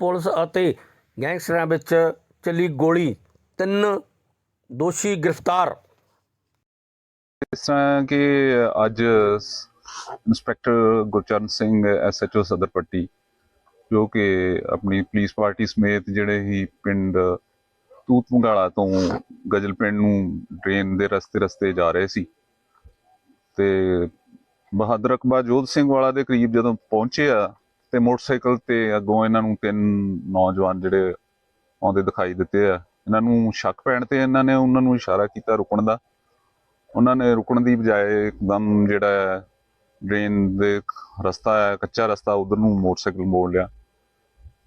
Police ਅਤੇ ਗੈਂਗਸਟਰਾਂ ਵਿੱਚ ਚੱਲੀ ਗੋਲੀ। ਤਿੰਨ ਦੋਸ਼ੀ ਗ੍ਰਿਫਤਾਰ। ਇਸ ਤਰ੍ਹਾਂ ਕਿ ਅੱਜ ਇੰਸਪੈਕਟਰ ਗੁਰਚਰਨ ਸਿੰਘ ਐਸਐਚਓ ਸਦਰ ਪੱਟੀ, ਜੋ ਕਿ ਆਪਣੀ ਪੁਲਿਸ ਪਾਰਟੀ ਸਮੇਤ ਜਿਹੜੇ ਹੀ ਪਿੰਡ ਤੂਤ ਮੰਗਾਲਾ ਤੋਂ ਗਜਲ ਪਿੰਡ ਨੂੰ ਟ੍ਰੇਨ ਦੇ ਰਸਤੇ ਰਸਤੇ ਜਾ ਰਹੇ ਸੀ ਤੇ ਬਹਾਦਰ ਅਕਬਾ ਜੋਧ ਸਿੰਘ ਵਾਲਾ ਦੇ ਕਰੀਬ ਜਦੋਂ ਪਹੁੰਚੇ ਆ ਤੇ ਮੋਟਰਸਾਈਕਲ ਤੇ ਅੱਗੋਂ ਇਹਨਾਂ ਨੂੰ ਤਿੰਨ ਨੌਜਵਾਨ ਜਿਹੜੇ ਆਉਂਦੇ ਦਿਖਾਈ ਦਿੱਤੇ ਆ। ਇਹਨਾਂ ਨੂੰ ਸ਼ੱਕ ਪੈਣ ਤੇ ਇਹਨਾਂ ਨੇ ਉਹਨਾਂ ਨੂੰ ਇਸ਼ਾਰਾ ਕੀਤਾ ਰੁਕਣ ਦਾ। ਉਹਨਾਂ ਨੇ ਰੁਕਣ ਦੀ ਬਜਾਏ ਇੱਕਦਮ ਜਿਹੜਾ ਹੈ, ਡਰੇਨ ਦੇ ਰਸਤਾ ਹੈ, ਕੱਚਾ ਰਸਤਾ ਉਧਰ ਨੂੰ ਮੋਟਰਸਾਈਕਲ ਮੋੜ ਲਿਆ।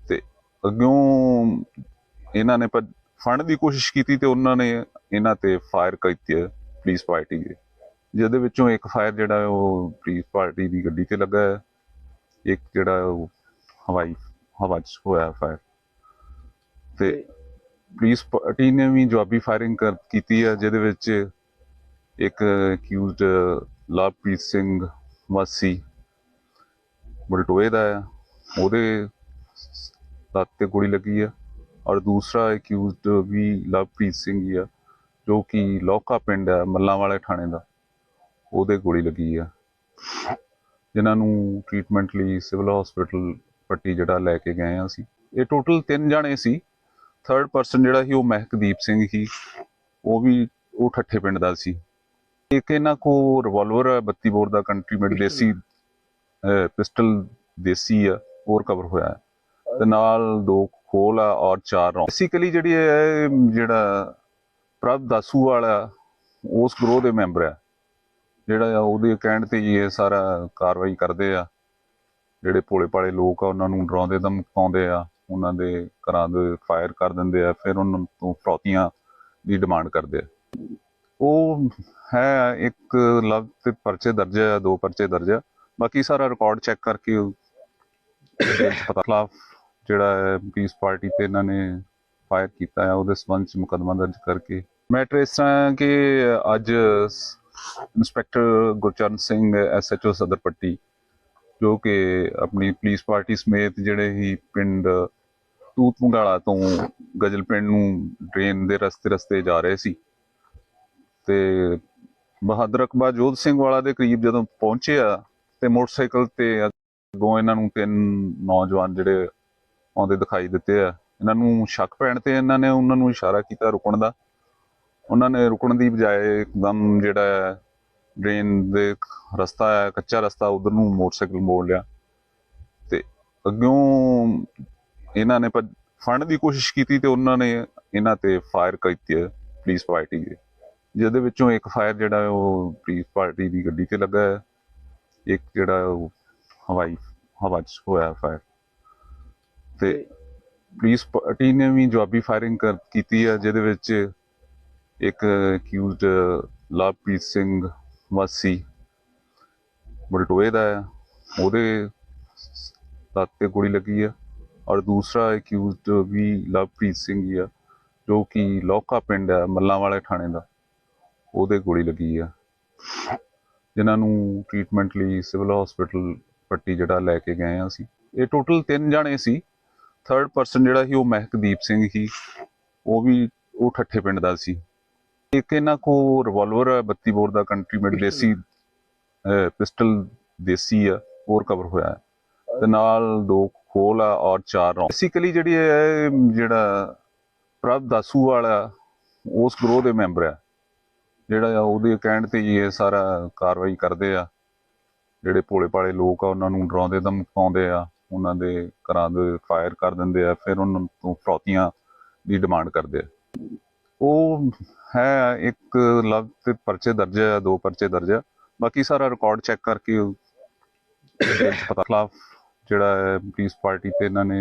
ਤੇ ਅੱਗਿਓਂ ਇਹਨਾਂ ਨੇ ਫੜਨ ਦੀ ਕੋਸ਼ਿਸ਼ ਕੀਤੀ ਤੇ ਉਹਨਾਂ ਨੇ ਇਹਨਾਂ ਤੇ ਫਾਇਰ ਕੀਤੀ ਹੈ, ਪੁਲਿਸ ਪਾਰਟੀ ਦੇ। ਜਿਹਦੇ ਵਿੱਚੋਂ ਇੱਕ ਫਾਇਰ ਜਿਹੜਾ ਉਹ ਪੁਲਿਸ ਪਾਰਟੀ ਦੀ ਗੱਡੀ ਤੇ ਲੱਗਾ ਹੈ। ਇੱਕ ਜਿਹੜਾ ਉਹ ਹਵਾਈ ਹਵਾ 'ਚ ਹੋਇਆ ਫਾਇਰ ਤੇ ਪੁਲਿਸ ਪਾਰਟੀ ਨੇ ਵੀ ਜਵਾਬੀ ਫਾਇਰਿੰਗ ਕਰ ਕੀਤੀ ਹੈ ਜਿਹਦੇ ਵਿੱਚ ਇੱਕ ਅਕਿਊਜ਼ਡ ਲਵਪ੍ਰੀਤ ਸਿੰਘ ਵਾਸੀ ਬਲਟੋਏ ਦਾ ਹੈ ਉਹਦੇ ਲੱਤ ਤੇ ਗੋਲੀ ਲੱਗੀ ਹੈ ਔਰ ਦੂਸਰਾ ਅਕਿਊਜ਼ਡ ਵੀ ਲਵਪ੍ਰੀਤ ਸਿੰਘ ਹੀ ਆ ਜੋ ਕਿ ਲੋਕਾ ਪਿੰਡ ਹੈ ਮੱਲਾਂ ਵਾਲੇ ਥਾਣੇ ਦਾ। ਉਹਦੇ ਗੋਲੀ ਲੱਗੀ ਹੈ ਜਿਨ੍ਹਾਂ ਨੂੰ ਟ੍ਰੀਟਮੈਂਟ ਲਈ ਸਿਵਲ ਹਸਪੀਟਲ ਪੱਟੀ ਜਿਹੜਾ ਲੈ ਕੇ ਗਏ ਆ ਅਸੀਂ। ਇਹ ਟੋਟਲ ਤਿੰਨ ਜਣੇ ਸੀ। ਥਰਡ ਪਰਸਨ ਜਿਹੜਾ ਸੀ ਉਹ ਮਹਿਕਦੀਪ ਸਿੰਘ ਸੀ। ਉਹ ਵੀ ਉਹ ਠੱਠੇ ਪਿੰਡ ਦਾ ਸੀ। ਇੱਕ ਇਹਨਾਂ ਕੋ ਰਿਵਾਲਵਰ ਹੈ 32 ਬੋਰ ਦਾ ਕੰਟਰੀ ਮੇਡ ਦੇਸੀ ਪਿਸਟਲ ਦੇਸੀ ਆ ਉਹ ਰਿਕਵਰ ਹੋਇਆ ਹੈ। ਤੇ ਨਾਲ ਦੋ ਖੋਲ ਆ ਔਰ ਚਾਰ ਰੌਂਡ ਬੇਸਿਕਲੀ ਜਿਹੜੀ ਹੈ ਜਿਹੜਾ ਪ੍ਰਭ ਦਾਸੂ ਵਾਲਾ ਉਸ ਗਰੋਹ ਦੇ ਮੈਂਬਰ ਆ। ਜਿਹੜਾ ਆ ਉਹਦੇ ਕਹਿਣ ਤੇ ਹੀ ਇਹ ਸਾਰਾ ਕਾਰਵਾਈ ਕਰਦੇ ਆ। ਜਿਹੜੇ ਭੋਲੇ ਭਾਲੇ ਲੋਕ ਆ, ਉਹਨਾਂ ਨੂੰ ਡਰਾਉਂਦੇ ਧਮਕਾਉਂਦੇ ਆ, ਉਹਨਾਂ ਦੇ ਘਰਾਂ ਦੇ ਫਾਇਰ ਕਰ ਦਿੰਦੇ ਆ, ਫਿਰ ਉਹਨਾਂ ਤੋਂ ਫਰੌਤੀਆਂ ਦੀ ਡਿਮਾਂਡ ਕਰਦੇ ਆ। ਉਹ ਹੈ ਇੱਕ ਲਵ ਤੇ ਪਰਚੇ ਦਰਜ ਆ, ਦੋ ਪਰਚੇ ਦਰਜ ਆ। ਬਾਕੀ ਸਾਰਾ ਰਿਕਾਰਡ ਚੈੱਕ ਕਰਕੇ ਪਤਾ ਖਿਲਾਫ ਜਿਹੜਾ ਹੈ ਪੀਸ ਪਾਰਟੀ ਤੇ ਇਹਨਾਂ ਨੇ ਫਾਇਰ ਕੀਤਾ ਹੈ ਉਹਦੇ ਸਬੰਧ ਚ ਮੁਕਦਮਾ ਦਰਜ ਕਰਕੇ। ਮੈਟਰ ਇਸ ਤਰ੍ਹਾਂ ਹੈ ਕਿ ਅੱਜ ਇੰਸਪੈਕਟਰ ਗੁਰਚਰਨ ਸਿੰਘ ਐਸਐਚਓ ਸਦਰ ਪੱਟੀ ਜੋ ਕਿ ਆਪਣੀ ਪੁਲਿਸ ਪਾਰਟੀ ਸਮੇਤ ਜਿਹੜੇ ਹੀ ਪਿੰਡ ਤੂਤ ਮੰਗਾਲਾ ਤੋਂ ਗਜਲ ਪਿੰਡ ਨੂੰ ਟ੍ਰੇਨ ਦੇ ਰਸਤੇ ਰਸਤੇ ਜਾ ਰਹੇ ਸੀ ਤੇ ਬਹਾਦਰ ਅਕਬਾ ਜੋਧ ਸਿੰਘ ਵਾਲਾ ਦੇ ਕਰੀਬ ਜਦੋਂ ਪਹੁੰਚੇ ਆ ਤੇ ਮੋਟਰਸਾਈਕਲ ਤੇ ਅੱਗੋਂ ਇਹਨਾਂ ਨੂੰ ਤਿੰਨ ਨੌਜਵਾਨ ਜਿਹੜੇ ਆਉਂਦੇ ਦਿਖਾਈ ਦਿੱਤੇ ਆ। ਇਹਨਾਂ ਨੂੰ ਸ਼ੱਕ ਪੈਣ ਤੇ ਇਹਨਾਂ ਨੇ ਉਹਨਾਂ ਨੂੰ ਇਸ਼ਾਰਾ ਕੀਤਾ ਰੁਕਣ ਦਾ। ਉਹਨਾਂ ਨੇ ਰੁਕਣ ਦੀ ਬਜਾਏ ਇੱਕਦਮ ਜਿਹੜਾ ਡਰੇਨ ਦੇ ਰਸਤਾ ਹੈ ਕੱਚਾ ਰਸਤਾ ਉਧਰ ਨੂੰ ਮੋਟਰਸਾਈਕਲ ਮੋੜ ਲਿਆ। ਤੇ ਅੱਗਿਓਂ ਇਹਨਾਂ ਨੇ ਫੜਨ ਦੀ ਕੋਸ਼ਿਸ਼ ਕੀਤੀ ਤੇ ਉਹਨਾਂ ਨੇ ਇਹਨਾਂ ਤੇ ਫਾਇਰ ਕੀਤੀ ਹੈ ਪੁਲਿਸ ਪਾਰਟੀ ਦੇ। ਜਿਹਦੇ ਵਿੱਚੋਂ ਇੱਕ ਫਾਇਰ ਜਿਹੜਾ ਉਹ ਪੁਲਿਸ ਪਾਰਟੀ ਦੀ ਗੱਡੀ ਤੇ ਲੱਗਾ ਹੈ। ਇੱਕ ਜਿਹੜਾ ਉਹ ਹਵਾਈ ਹਵਾ 'ਚ ਹੋਇਆ ਫਾਇਰ। ਤੇ ਪੁਲਿਸ ਪਾਰਟੀ ਨੇ ਵੀ ਜਵਾਬੀ ਫਾਇਰਿੰਗ ਕਰ ਕੀਤੀ ਹੈ ਜਿਹਦੇ ਵਿੱਚ ਇੱਕ ਅਕਿਊਜ਼ਡ ਲਵਪ੍ਰੀਤ ਸਿੰਘ ਵਾਸੀ ਬਲਟੋਏ ਦਾ ਹੈ। ਉਹਦੇ ਲੱਤ ਤੇ ਗੋਲੀ ਲੱਗੀ ਹੈ ਔਰ ਦੂਸਰਾ ਅਕਿਊਜ਼ਡ ਵੀ ਲਵਪ੍ਰੀਤ ਸਿੰਘ ਹੀ ਆ, ਜੋ ਕਿ ਲੋਕਾ ਪਿੰਡ ਹੈ ਮੱਲਾਂ ਵਾਲੇ ਥਾਣੇ ਦਾ। ਉਹਦੇ ਗੋਲੀ ਲੱਗੀ ਆ। ਜਿਨ੍ਹਾਂ ਨੂੰ ਟ੍ਰੀਟਮੈਂਟ ਲਈ ਸਿਵਲ ਹਸਪੀਟਲ ਪੱਟੀ ਜਿਹੜਾ ਲੈ ਕੇ ਗਏ ਆ ਅਸੀਂ। ਇਹ ਟੋਟਲ ਤਿੰਨ ਜਾਣੇ ਸੀ। ਥਰਡ ਪਰਸਨ ਜਿਹੜਾ ਸੀ ਉਹ ਮਹਿਕਦੀਪ ਸਿੰਘ ਸੀ। ਉਹ ਵੀ, ਉਹ ਠੱਠੇ ਪਿੰਡ ਦਾ ਸੀ। ਇੱਕ ਇਹਨਾਂ ਕੋ ਰਿਵਾਲਵਰ ਹੈ 32 ਬੋਰ ਦਾ ਕੰਟਰੀ ਮੇਡ ਦੇਸੀ ਪਿਸਟਲ ਦੇਸੀ ਆ ਉਹ ਰਿਕਵਰ ਹੋਇਆ। ਹੈ ਤੇ ਨਾਲ ਦੋ ਖੋਲ ਆ ਔਰ ਚਾਰ ਰੌਂਡ ਬੇਸਿਕਲੀ ਜਿਹੜੀ ਹੈ ਜਿਹੜਾ ਪ੍ਰਭ ਦਾਸੂ ਵਾਲਾ ਉਸ ਗਰੋਹ ਦੇ ਮੈਂਬਰ ਆ। ਜਿਹੜਾ ਆ ਉਹਦੇ ਕਹਿਣ ਤੇ ਇਹ ਸਾਰਾ ਕਾਰਵਾਈ ਕਰਦੇ ਆ। ਜਿਹੜੇ ਭੋਲੇ ਭਾਲੇ ਲੋਕ ਆ ਉਹਨਾਂ ਨੂੰ ਡਰਾਉਂਦੇ ਧਮਕਾਉਂਦੇ ਆ। ਉਹਨਾਂ ਦੇ ਘਰਾਂ ਦੇ ਫਾਇਰ ਕਰ ਦਿੰਦੇ ਆ ਫਿਰ ਉਹਨਾਂ ਤੋਂ ਫਰੌਤੀਆਂ ਦੀ ਡਿਮਾਂਡ ਕਰਦੇ ਆ। ਉਹ ਹੈ ਇੱਕ ਲਵ ਤੇ ਪਰਚੇ ਦਰਜ ਹੈ, ਦੋ ਪਰਚੇ ਦਰਜ ਹੈ। ਬਾਕੀ ਸਾਰਾ ਰਿਕਾਰਡ ਚੈੱਕ ਕਰਕੇ ਪਤਾ ਖਿਲਾਫ ਜਿਹੜਾ ਹੈ ਪੁਲਿਸ ਪਾਰਟੀ ਤੇ ਇਹਨਾਂ ਨੇ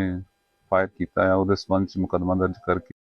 ਫਾਇਰ ਕੀਤਾ ਹੈ, ਉਹਦੇ ਸਬੰਧ ਚ ਮੁਕੱਦਮਾ ਦਰਜ ਕਰਕੇ